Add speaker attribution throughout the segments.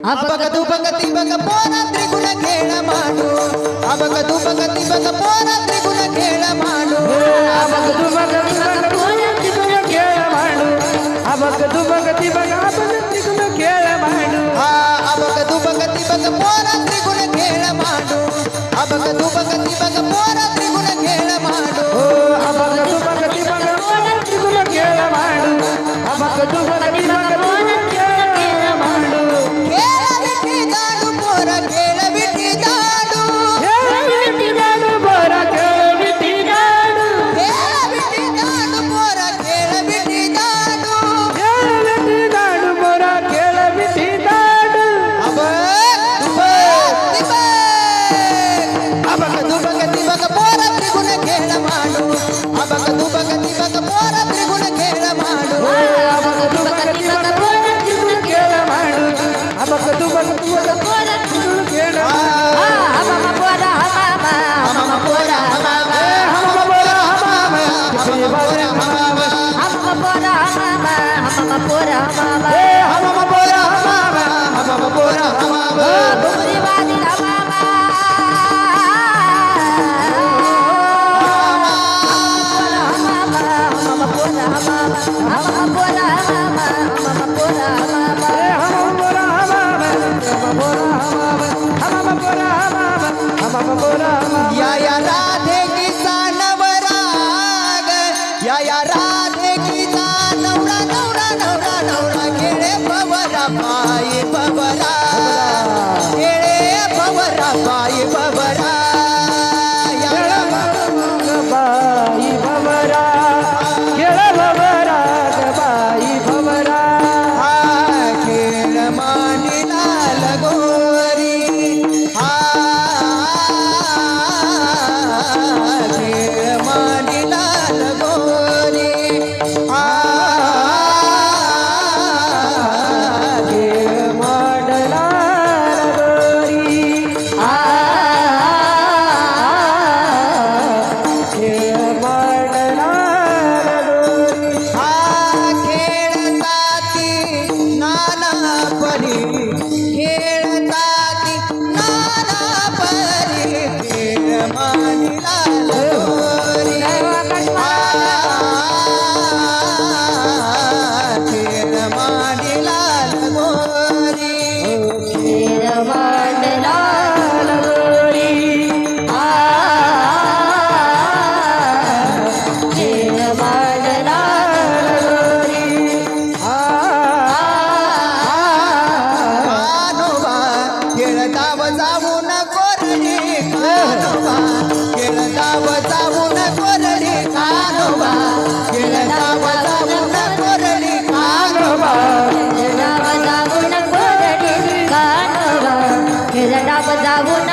Speaker 1: अबग
Speaker 2: दुबगती बग पोरा त्रिगुण खेळ मांडू. अबग दुबगती बग पोरा त्रिगुण खेळ मांडू.
Speaker 1: अबग दुबगती बग पोरा त्रिगुण खेळ मांडू.
Speaker 3: अबग दुबगती बग आपण त्रिगुण खेळ मांडू.
Speaker 2: हा अबग दुबगती बग पोरा त्रिगुण खेळ मांडू. अबग दुबगती बग पोरा त्रिगुण या या राधे किसान वराग. या या राधे
Speaker 1: जाऊन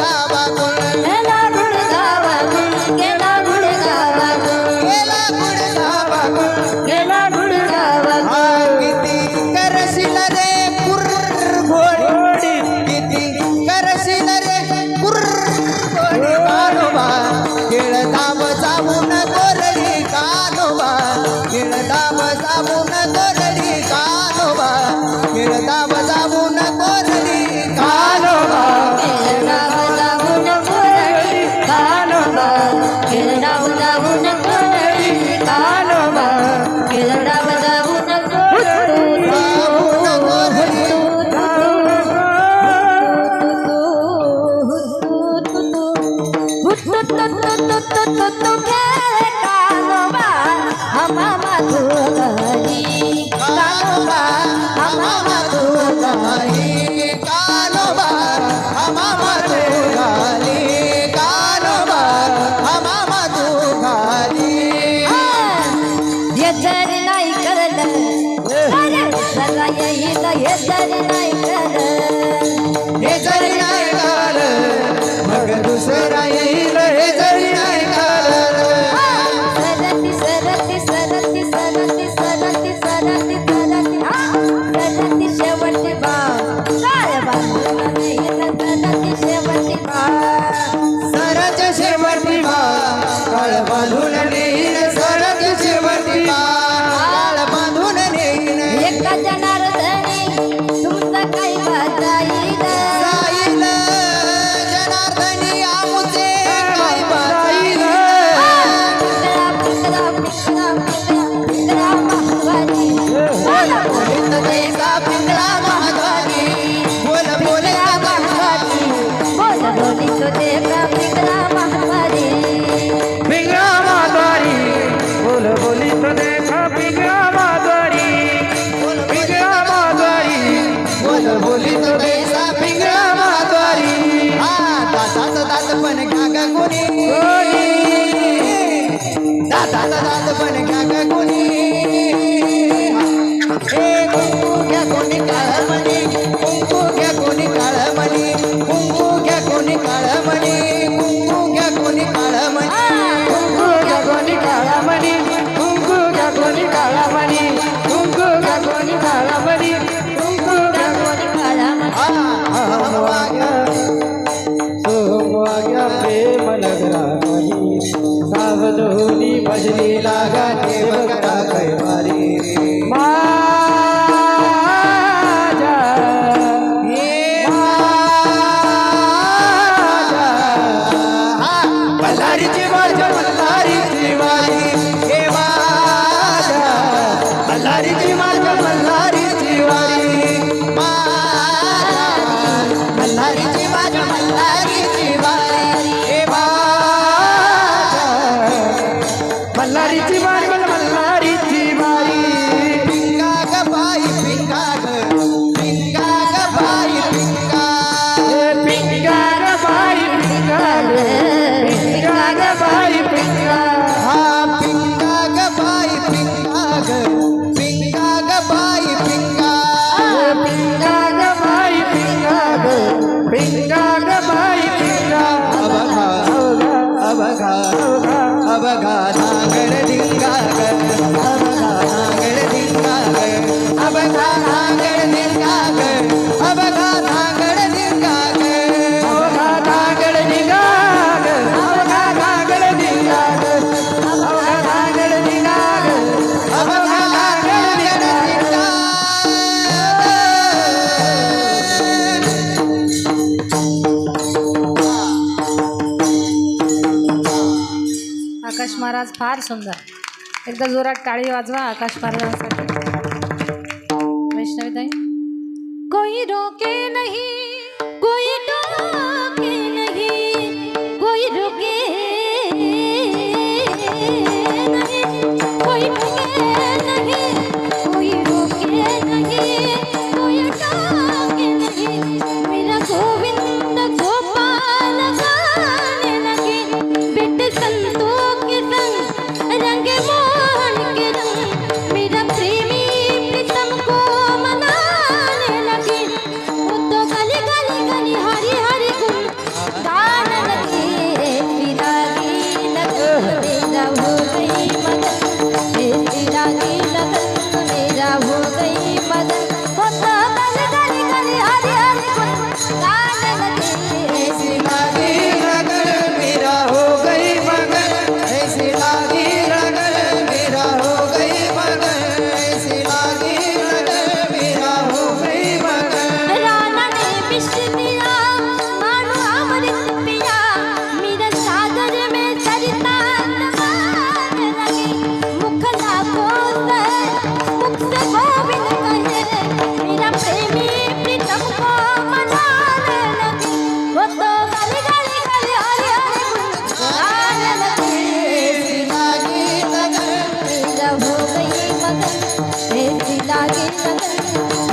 Speaker 2: बाबा बोल कोणी? दातात पण घ्या कोणी
Speaker 1: महाराज फार सुंदर. एकदा जोरात टाळी वाजवा आकाश महाराजांसाठी वैष्णवीताई. कोई रोके नाही कोई रोके नाही कोई रोके नाही कोई रोके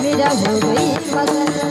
Speaker 1: मेरा हो गई मगन